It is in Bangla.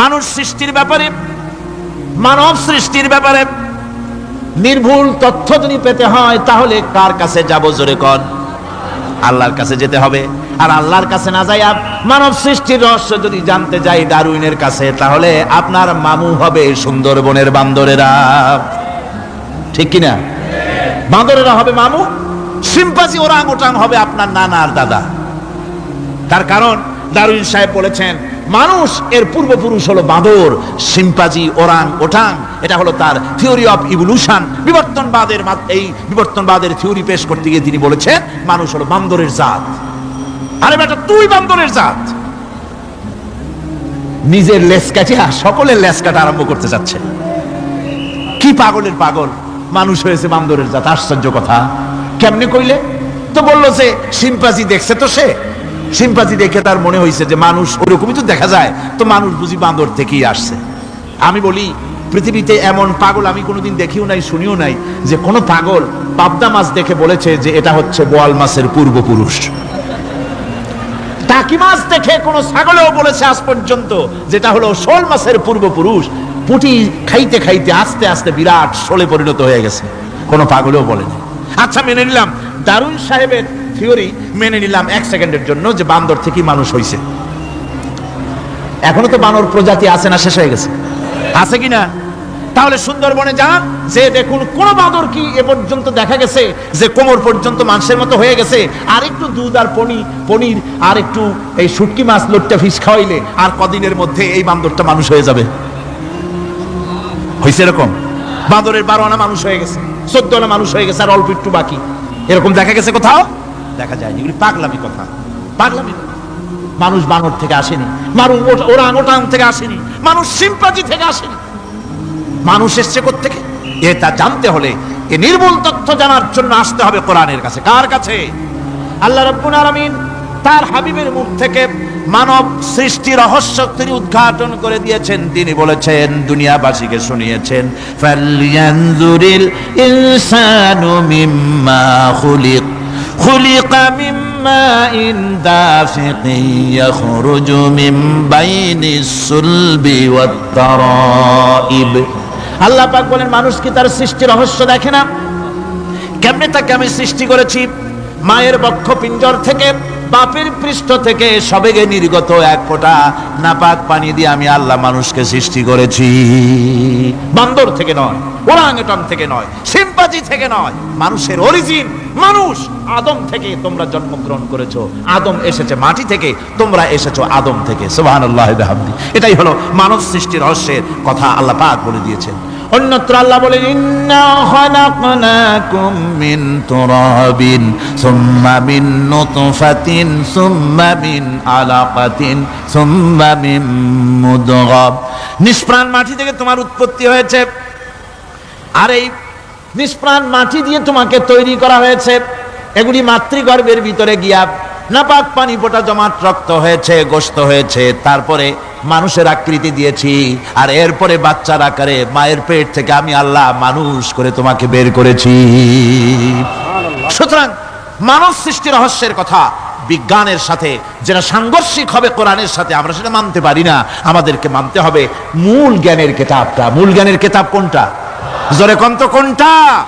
মানুষ সৃষ্টির ব্যাপারে, মানব সৃষ্টির ব্যাপারে নির্ভুল তথ্য যদি পেতে হয়, তাহলে কার কাছে যাব জোরে কন? আল্লাহর কাছে যেতে হবে। আর আল্লাহর কাছে না যাই মানব সৃষ্টির রহস্য যদি জানতে যাই ডারউইনের কাছে, তাহলে আপনার মামু হবে সুন্দরবনের বান্দরেরা। ঠিক কিনা? বান্দরেরা হবে মামু সিম্পাজি ওরাং ওটাং হবে আপনার নানা আর দাদা। তার কারণ দারুইন সাহেব বলেছেন মানুষ, এর পূর্বপুরুষ হলো বাঁদর সিম্পাজি ওরাং, ওটাং। এটা হলো তার থিওরি অফ ইভলিউশন বিবর্তনবাদের এই বিবর্তনবাদের থিওরি পেশ করতে গিয়ে তিনি বলেছেন, মানুষ হলো বান্দরের জাত। আরে বেটা, তুই বান্দরের জাত। নিজের লেস কাটিয়া সকলের লেস কাটা আরম্ভ করতে যাচ্ছে। কি পাগলের পাগল? মানুষ হয়েছে বান্দরের জাত। আশ্চর্য কথা। কেমনে কইলে? তো বলল যে সিম্পাজি দেখছে তো সে। সিম্পাজি দেখে তার মনে হয়েছে যে মানুষ ওরকমই তো দেখা যায়। তো মানুষ বুঝি বান্দর থেকেই আসছে। আমি বলি, পৃথিবীতে এমন পাগল আমি কোনোদিন দেখিও নাই, শুনিও নাই যে কোনো পাগল পাবদা মাছ দেখে বলেছে যে এটা হচ্ছে বোয়াল মাছের পূর্বপুরুষ। টাকি মাছ দেখে কোনো ছাগলেও বলেছে আজ পর্যন্ত যেটা হলো শোল মাছের পূর্বপুরুষ। পুটি খাইতে খাইতে আস্তে আস্তে বিরাট শোলে পরিণত হয়ে গেছে। কোনো পাগলেও বলেনি। আচ্ছা মেনে নিলাম। দারুণ সাহেবের থিওরি মেনে নিলাম এক সেকেন্ডের জন্য যে বান্দর থেকেই মানুষ হয়েছে এখনও তো বানর প্রজাতি আছে না, শেষ হয়ে গেছে। আছে কি না তাহলে সুন্দরবনে যান, যে দেখুন কোন বাঁদর কি এ পর্যন্ত দেখা গেছে, যে কোমর পর্যন্ত মানুষের মতো হয়ে গেছে, আর একটু দুধ আর পনির পনির আর একটু এই শুটকি মাছ লোটটা ফিস খাওয়াইলে আর কদিনের মধ্যে এই বান্দরটা মানুষ হয়ে যাবে। হয়েছে এরকম? বাঁদরের বারো আনা মানুষ হয়ে গেছে, চোদ্দ আনা মানুষ হয়ে গেছে, আর অল্প একটু বাকি। এরকম দেখা গেছে কোথাও? দেখা যায়নি। এগুলি পাগলামি কথা। পাগলামি। মানুষ বানর থেকে আসেনি। মানুষ ওরা ওটাং থেকে আসেনি। মানুষ সিম্পাজি থেকে আসেনি। মানুষ এসছে থেকে তা জানতে হলে এ নির্মূল তথ্য জানার জন্য আসতে হবে কোরআনের কাছে। কার কাছে? আল্লাহ রব্বুল আলামিন তার হাবিবের মুখ থেকে মানব সৃষ্টি রহস্য তিনি উদ্ঘাটন করে দিয়েছেন। তিনি বলেছেন, দুনিয়াবাসীকে শুনিয়েছেন ফালয়ানজুরিল ইনসানু মিম্মা খুলিক خلق من ماء دافق يخرج من بين الصلب والترائب আল্লাহ পাক বলেন মানুষ কি তার সৃষ্টি রহস্য দেখে না কেমনে তাকে আমি সৃষ্টি করেছি মায়ের বক্ষ পিঞ্জর থেকে বাপের পৃষ্ঠ থেকে সবেগে নির্গত এক ফোঁটা নাপাক পানি দিয়ে আমি আল্লাহ মানুষকে সৃষ্টি করেছি। বান্দর থেকে নয় ওরাংটন থেকে নয় সিম্পাজি থেকে নয়, মানুষের অরিজিন মানুষ আদম থেকে তোমরা জন্মগ্রহণ করেছ। আদম এসেছে মাটি থেকে, তোমরা এসেছ আদম থেকে। সুবহানাল্লাহ বিহামদি এটাই হলো মানব সৃষ্টি রহস্যের কথা আল্লাহ পাক বলে দিয়েছেন। অন্যত্র আল্লাহ বলেন, ইন্না মিন তুরাবিন, সুম্মা মিন নুতফাতিন, সুম্মা মিন আলাকাতিন, সুম্মা মিন নিষ্প্রাণ মাটি থেকে তোমার উৎপত্তি হয়েছে। আর এই নিষ্প্রাণ মাটি দিয়ে তোমাকে তৈরি করা হয়েছে। এগুলি মাতৃগর্ভের ভিতরে গিয়া নাপাক পানি পোটা জমাট রক্ত হয়েছে, গোস্ত হয়েছে। তারপরে মানুষের আকৃতি দিয়েছি। আর এরপরে বাচ্চার আকারে মায়ের পেট থেকে আমি আল্লাহ মানুষ করে তোমাকে বের করেছি। সুতরাং মানব সৃষ্টি রহস্যের কথা বিজ্ঞানের সাথে, যেটা সাংঘর্ষিক হবে কোরআনের সাথে, আমরা সেটা মানতে পারি না। আমাদেরকে মানতে হবে মূল জ্ঞানের কেতাবটা। মূল জ্ঞানের কেতাব কোনটা? জোরে কন্ত কোনটা?